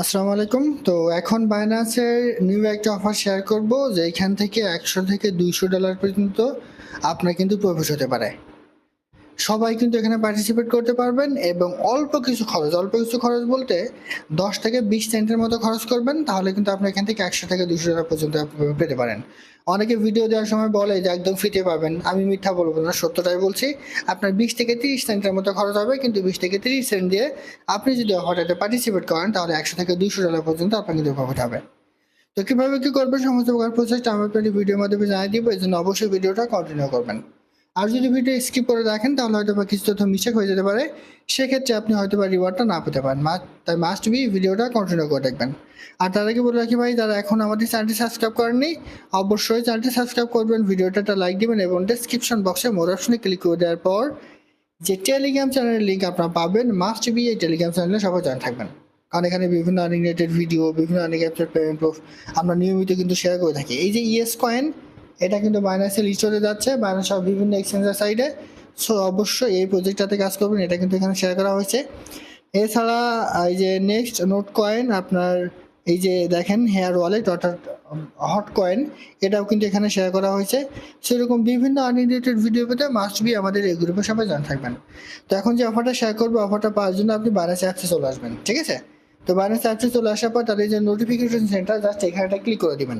আসসালামু আলাইকুম। তো এখন বাইন্যান্সের নিউ একটা অফার শেয়ার করব, যে এখান থেকে একশো থেকে দুইশো ডলার পর্যন্ত আপনার কিন্তু প্রবেশ হতে পারে। সবাই কিন্তু এখানে পার্টিসিপেট করতে পারবেন এবং অল্প কিছু খরচ, অল্প কিছু খরচ বলতে দশ থেকে বিশ সেন্টের মতো খরচ করবেন, তাহলে কিন্তু আপনি এখান থেকে একশো থেকে দুশো টাকা পর্যন্ত পেতে পারেন। অনেকে ভিডিও দেওয়ার সময় বলে যে একদম ফ্রিতে পাবেন, আমি মিথ্যা বলব না, সত্যটাই বলছি। আপনার বিশ থেকে তিরিশ সেন্টের মতো খরচ হবে, কিন্তু বিশ থেকে তিরিশ সেন্ট দিয়ে আপনি যদি অফারটাতে পার্টিসিপেট করেন, তাহলে একশো থেকে দুশো ডলার পর্যন্ত আপনার কিন্তু প্রফিট হবে। তো কীভাবে কী করবেন, সমস্ত প্রকার প্রসেসটা আমি আপনাদের ভিডিওর মাধ্যমে জানিয়ে দিব এই জন্য অবশ্যই ভিডিওটা কন্টিনিউ করবেন। আর যদি ভিডিও স্কিপ করে দেখেন, তাহলে হয়তো বা কিছু তথ্য মিস্টেক হয়ে যেতে পারে। সেক্ষেত্রে আপনি হয়তো বা রিওয়ার্ডটা না পেতে পারেন। তাই মাস্ট বি ভিডিওটা কন্টিনিউ করে দেখবেন। আর আগে বলে রাখি ভাই, যারা এখন আমাদের চ্যানেলটি সাবস্ক্রাইব করেননি, অবশ্যই চ্যানেলটি সাবস্ক্রাইব করবেন, ভিডিওটা একটা লাইক দিবেন এবং ডেসক্রিপশন বক্সে মোর অপশনে ক্লিক করে দেওয়ার পর যে টেলিগ্রাম চ্যানেলের লিঙ্ক আপনারা পাবেন মাস্ট বি এই টেলিগ্রাম চ্যানেলে সবাই জয়েন থাকবেন। কারণ এখানে বিভিন্ন আর্নিং রিলেটেড ভিডিও বিভিন্ন আর্নিং অ্যাপসের পেমেন্ট প্রুফ আমরা নিয়মিত কিন্তু শেয়ার করে থাকি। এই যে ইয়েস কয়েন এটা কিন্তু বাইন্যান্সে লিস্ট হতে যাচ্ছে। বাইন্যান্স সব বিভিন্ন এক্সচেঞ্জের সাইডে সো অবশ্যই এই প্রজেক্টটাতে কাজ করবেন। এটা কিন্তু এখানে শেয়ার করা হয়েছে। এছাড়া এই যে নেক্সট নোট কয়েন আপনার এই যে দেখেন হেয়ার ওয়ালেট অর্থাৎ হট কয়েন এটাও কিন্তু এখানে শেয়ার করা হয়েছে। সেরকম বিভিন্ন আর্নিং ভিডিও পেতে মাস্ট বি আমাদের এই গ্রুপে সবাই জানা থাকবেন। তো এখন যে অফারটা শেয়ার করব অফারটা পাওয়ার জন্য আপনি বাইন্যান্স অ্যাপসে চলে আসবেন। ঠিক আছে? তো বাইন্যান্স অ্যাপসে চলে আসার পর তাদের যে নোটিফিকেশন সেন্টার জাস্ট এখানে ক্লিক করে দিবেন।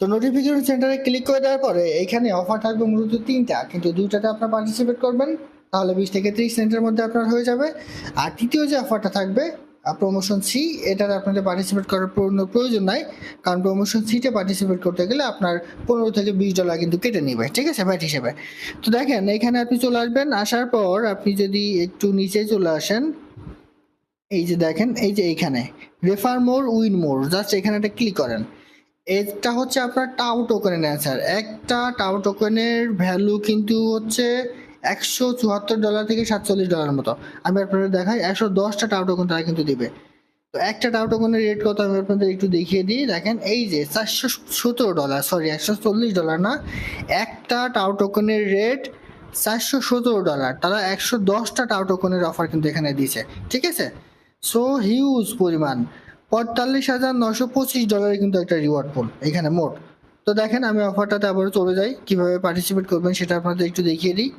তো নোটিফিকেশন সেন্টারে ক্লিক করে দেওয়ার পরে এখানে অফার থাকবে মূলত তিনটা, কিন্তু দুইটাতে আপনার পার্টিসিপেট করবেন, তাহলে বিশ থেকে ত্রিশ সেন্টের মধ্যে আপনার হয়ে যাবে। আর তৃতীয় যে অফারটা থাকবে প্রমোশন সি এটাতে আপনাদের পার্টিসিপেট করার পূর্ণ প্রয়োজন নাই, কারণ প্রমোশন সিতে পার্টিসিপেট করতে গেলে আপনার পনেরো থেকে বিশ ডলার কিন্তু কেটে নেবে, ঠিক আছে? ব্যাট হিসেবে। তো দেখেন, এখানে আপনি চলে আসবেন, আসার পর আপনি যদি একটু নিচে চলে আসেন, এই যে দেখেন, এই যে এইখানে refer more win more just এখানে একটা ক্লিক করেন। এটা হচ্ছে আপনার টাউ টোকেনের অ্যান্সার একটা টাউ টোকেনের ভ্যালু কিন্তু হচ্ছে একশো চুয়াত্তর ডলার থেকে সাতচল্লিশ ডলার মতো। আমি আপনাদের দেখাই, একশো দশটা টাউ টোকেন তারা কিন্তু দিবে। তো একটা টাউ টোকেনের রেট কত আমি আপনাদের একটু দেখিয়ে দিই। দেখেন, এই যে চারশো সতেরো ডলার সরি একশো চল্লিশ ডলার না, একটা টাউ টোকেনের রেট চারশো সতেরো ডলার তারা একশো দশটা টাউ টোকেনের অফার কিন্তু এখানে দিয়েছে। ঠিক আছে? সো হিউজ পরিমাণ। পঁয়তাল্লিশ হাজার নশো পঁচিশ ডলারের কিন্তু একটা রিওয়ার্ড পুল এখানে মোট। তো দেখেন, আমি অফারটাতে আবারও চলে যাই। কীভাবে পার্টিসিপেট করবেন সেটা আপনাদের একটু দেখিয়ে দিই।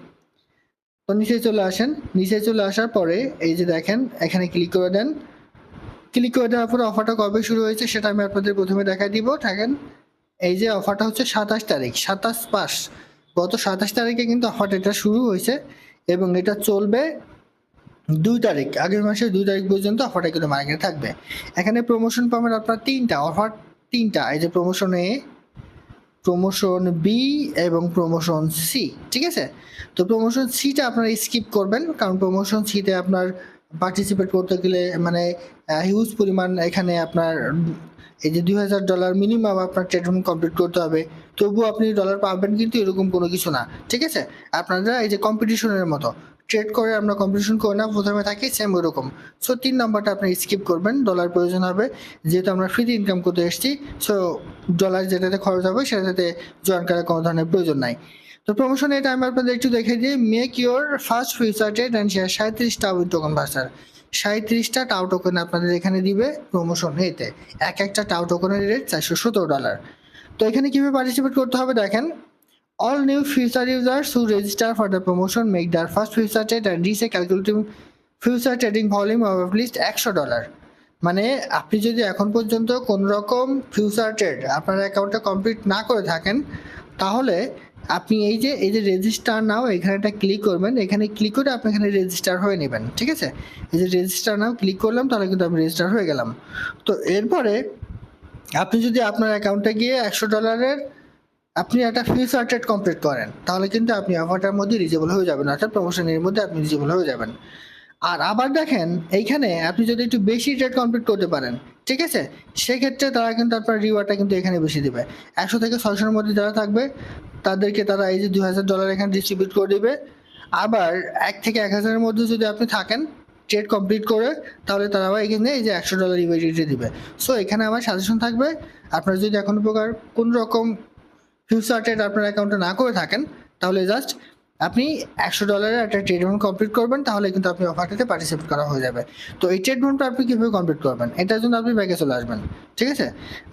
তো নিচে চলে আসেন। নিচে চলে আসার পরে, এই যে দেখেন, এখানে ক্লিক করে দেন। ক্লিক করে দেওয়ার পরে অফারটা কবে শুরু হয়েছে সেটা আমি আপনাদের প্রথমে দেখাই দিব। থাকেন, এই যে অফারটা হচ্ছে সাতাশ তারিখ, সাতাশ পাস গত সাতাশ তারিখে কিন্তু অফারটা এটা শুরু হয়েছে এবং এটা চলবে দুই তারিখ, আগের মাসের দুই তারিখ পর্যন্ত অফারটা কিন্তু মার্কেটে থাকবে। এখানে প্রমোশন পাবেন আপনার তিনটা অফার তিনটা, এই যে প্রমোশন এ প্রমোশন বি এবং প্রমোশন সি ঠিক আছে? তো প্রমোশন সিটা আপনারা স্কিপ করবেন, কারণ প্রমোশন সিতে আপনার পার্টিসিপেট করতে গেলে মানে হিউজ পরিমাণ এখানে আপনার, এই যে দুই হাজার ডলার মিনিমাম আপনার ট্রিটমেন্ট কমপ্লিট করতে হবে। তবুও আপনি ডলার পাবেন কিন্তু এরকম কোনো কিছু না, ঠিক আছে? আপনারা এই যে কম্পিটিশনের মতো ট্রেড করে আমরা কম্পিটিশন করে না প্রথমে থাকি সেম ওরকম। সো তিন নম্বরটা আপনি স্কিপ করবেন ডলার প্রয়োজন হবে, যেহেতু আমরা ফ্রিতে ইনকাম করতে এসেছি সো ডলার যেটাতে খরচ হবে সেটাতে জয়েন করার কোনো ধরনের প্রয়োজন নাই। তো প্রমোশন এটা আমি আপনাদের একটু দেখে দিই make your first future trade and share সাঁত্রিশটা with token ভার্সার সাঁত্রিশটা টাউ টোকেন আপনাদের এখানে দিবে প্রমোশন এতে। এক একটা টাউ টোকেনের রেট চারশো সতেরো ডলার তো এখানে কীভাবে পার্টিসিপেট করতে হবে দেখেন All new future users who register for the promotion make their first future trade and reach a calculating future trading volume of at least একশো ডলার মানে আপনি যদি এখন পর্যন্ত কোন রকম ফিউচার ট্রেড আপনার অ্যাকাউন্টে কমপ্লিট না করে থাকেন, তাহলে আপনি এই যে এই যে রেজিস্টার নাও এখানে একটা ক্লিক করবেন, এখানে ক্লিক করে আপনি এখানে রেজিস্টার হয়ে নেবেন, ঠিক আছে? এই যে রেজিস্টার নাও ক্লিক করলাম, তাহলে কিন্তু আমি রেজিস্টার হয়ে গেলাম। তো এরপরে আপনি যদি আপনার অ্যাকাউন্টে গিয়ে একশো ডলারের আপনি একটা ফিউচার ট্রেড কমপ্লিট করেন, তাহলে কিন্তু আপনি অফারটার মধ্যে রিজেবল হয়ে যাবেন, অর্থাৎ প্রমোশনের মধ্যে আপনি রিজেবল হয়ে যাবেন। আর আবার দেখেন, এইখানে আপনি যদি একটু বেশি ট্রেড কমপ্লিট করতে পারেন, ঠিক আছে? সেক্ষেত্রে তারা কিন্তু আপনার রিওয়ার্ডটা কিন্তু এখানে বেশি দেবে। একশো থেকে ছয়শোর মধ্যে যারা থাকবে, তাদেরকে তারা এই যে দুই হাজার ডলার এখানে ডিস্ট্রিবিউট করে দেবে। আবার এক থেকে এক হাজারের মধ্যে যদি আপনি থাকেন ট্রেড কমপ্লিট করে, তাহলে তারা আবার এখানে এই যে একশো ডলার ইমিডিয়েটলি দিবে। সো এখানে আমার সাজেশন থাকবে, আপনার যদি এখন প্রকার কোন রকম ফিউচার ট্রেড আপনার অ্যাকাউন্টে না করে থাকেন, তাহলে জাস্ট আপনি একশো ডলারের একটা ট্রিটমেন্ট কমপ্লিট করবেন, তাহলে কিন্তু আপনি অফারটাতে পার্টিসিপেট করা হয়ে যাবে। তো এই ট্রিটমেন্টটা আপনি কীভাবে কমপ্লিট করবেন? এটার জন্য আপনি ব্যাগে চলে আসবেন, ঠিক আছে?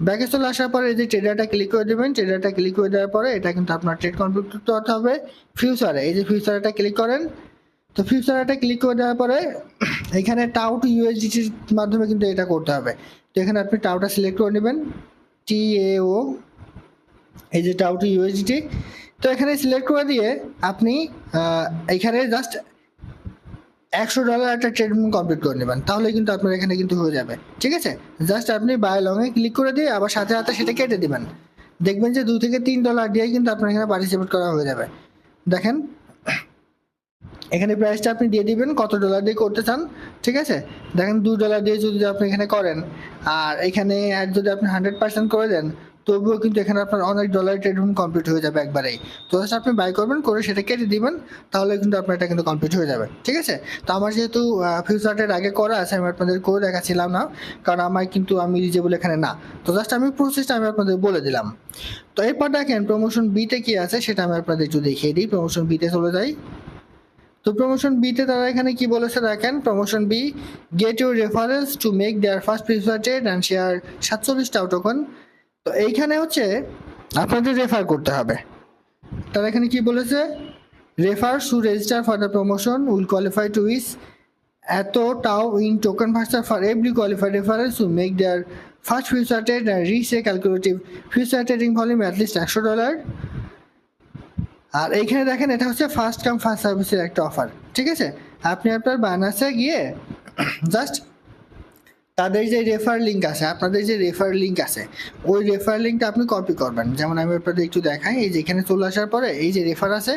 ব্যাগে চলে আসার পরে এই যে ট্রেডারটা ক্লিক করে দেবেন ট্রেডারটা ক্লিক করে দেওয়ার পরে এটা কিন্তু আপনার ট্রেড কমপ্লিট করতে হবে ফিউচারে এই যে ফিউচারটা ক্লিক করেন, তো ফিউচারটা ক্লিক করে দেওয়ার পরে এখানে টাউ টু ইউএসডিটির মাধ্যমে কিন্তু এটা করতে হবে। তো এখানে আপনি টাউটা সিলেক্ট করে নেবেন টি এ ও এই যে টাউ টু ইউএসডিটি তো এখানে সিলেক্ট করে দিয়ে আপনি এখানে জাস্ট একশো ডলার একটা ট্রিটমেন্ট কমপ্লিট করে নেবেন। তাহলে কিন্তু আপনার এখানে কিন্তু হয়ে যাবে। ঠিক আছে? জাস্ট আপনি বাই লংয়ে ক্লিক করে দিয়ে আবার সাথে সাথে সেটা কেটে দিবেন। দেখবেন যে দুই থেকে তিন ডলার দিয়ে কিন্তু আপনার এখানে পার্টিসিপেট করা হয়ে যাবে। দেখেন, এখানে প্রাইসটা আপনি দিয়ে দিবেন, কত ডলার দিয়ে করতে চান। ঠিক আছে? দেখেন, দু ডলার দিয়ে যদি আপনি এখানে করেন, আর এখানে আর যদি আপনি হান্ড্রেড পার্সেন্ট করে দেন তবুও কিন্তু এখানে আপনার অনেক ডলার ট্রিটমেন্ট কমপ্লিট হয়ে যাবে একবারেই তো আপনি বাই করবেন, করে সেটা কেটে দিবেন, তাহলে কিন্তু আপনার এটা কিন্তু কমপ্লিট হয়ে যাবে। ঠিক আছে? তো আমার যেহেতু ফিউচারটের আগে করা আছে, আমি আপনাদের করে দেখাচ্ছিলাম না, কারণ আমার কিন্তু আমি রিজেবল এখানে না। তো জাস্ট আমি প্রসেসটা আমি আপনাদের বলে দিলাম। তো এরপর দেখেন প্রমোশন বিতে কি আছে সেটা আমি আপনাদের একটু দেখিয়ে দিই। প্রমোশন বিতে চলে যাই। তো প্রমোশন বিতে তারা এখানে কি বলেছে দেখেন? Promotion B get your reference to make their first preferred and share সাতচল্লিশটা token তো এইখানে হচ্ছে আপনাদের রেফার করতে হবে। তারা এখানে কি বলেছে? Refer to register for the promotion will qualify to is এত tau in token voucher for every qualified reference to make their first future trade and reach a calculative future trading volume at least একশো dollar আর এইখানে দেখেন, এটা হচ্ছে first come first সার্ভিসের একটা offer ঠিক আছে? আপনি আপনার বানাসে গিয়ে জাস্ট তাদের যে রেফার লিঙ্ক আছে, আপনাদের যে রেফার লিঙ্ক আছে, ওই রেফার লিঙ্কটা আপনি কপি করবেন। যেমন আমি আপনাদের একটু দেখাই, এই যে এখানে চলে আসার পরে এই যে রেফার আছে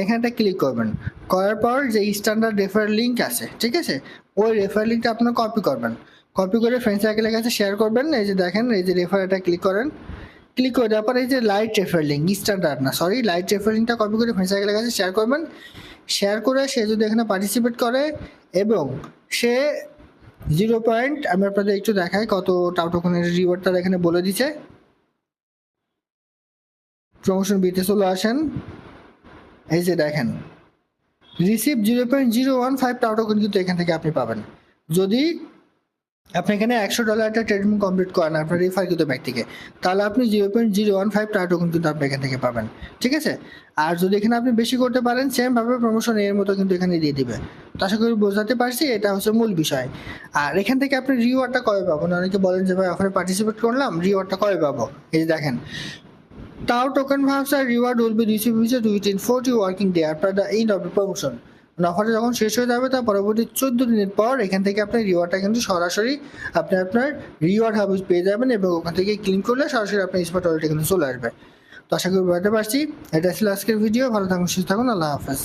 এখানটা ক্লিক করবেন। করার পর যে স্ট্যান্ডার্ড রেফার লিঙ্ক আছে, ঠিক আছে, ওই রেফার লিঙ্কটা আপনার কপি করবেন। কপি করে ফ্রেন্ড সার্কেলের কাছে শেয়ার করবেন, এই যে দেখেন, এই যে রেফার এটা ক্লিক করেন। ক্লিক করে দেওয়ার পরে এই যে লাইট রেফার লিঙ্ক স্ট্যান্ডার্ড না সরি লাইট রেফার লিঙ্কটা কপি করে ফ্রেন্ড সার্কেলের কাছে শেয়ার করবেন। শেয়ার করে সে যদি এখানে পার্টিসিপেট করে, এবং সে জিরো পয়েন্ট, আমি আপনাদের একটু দেখাই কত টাউটোকনের রিওয়ার্ড তারা এখানে বলে দিচ্ছে প্রমোশন বিতে চলে আসেন। এই যে দেখেন receive zero point zero one five tau token কিন্তু এখান থেকে আপনি পাবেন। যদি আপনি এখানে একশো ডলার একটা ট্রিটমেন্ট কমপ্লিট করেন আপনার রেফারকৃত ব্যক্তিকে তাহলে আপনি zero point zero one five tau token কিন্তু আপনি এখান থেকে পাবেন। ঠিক আছে? আর যদি এখানে আপনি বেশি করতে পারেন সেমভাবে প্রমোশন এর মতো কিন্তু এখানে দিয়ে দিবে। তো আশা করি বোঝাতে পারছি, এটা হচ্ছে মূল বিষয়। আর এখান থেকে আপনি রিওয়ার্ডটা কবে পাবো অনেকে বলেন যে, ভাই অফারে পার্টিসিপেট করলাম রিওয়ার্ডটা কবে পাবো? এই দেখেন Tau token voucher reward will be distributed within 40 working day after the end of the promotion. অফারটা যখন শেষ হয়ে যাবে, তার পরবর্তী চোদ্দ দিনের পর এখান থেকে আপনার রিওয়ার্ডটা কিন্তু সরাসরি আপনি আপনার রিওয়ার্ড হাউস পেয়ে যাবেন এবং ওখান থেকে ক্লিক করলে সরাসরি আপনার স্পট ওয়ালেটে কিন্তু চলে আসবে। তো আশা করি বুঝতে পারছি। এটা ছিল আজকের ভিডিও। ভালো থাকুন, সুস্থ থাকুন। আল্লাহ হাফেজ।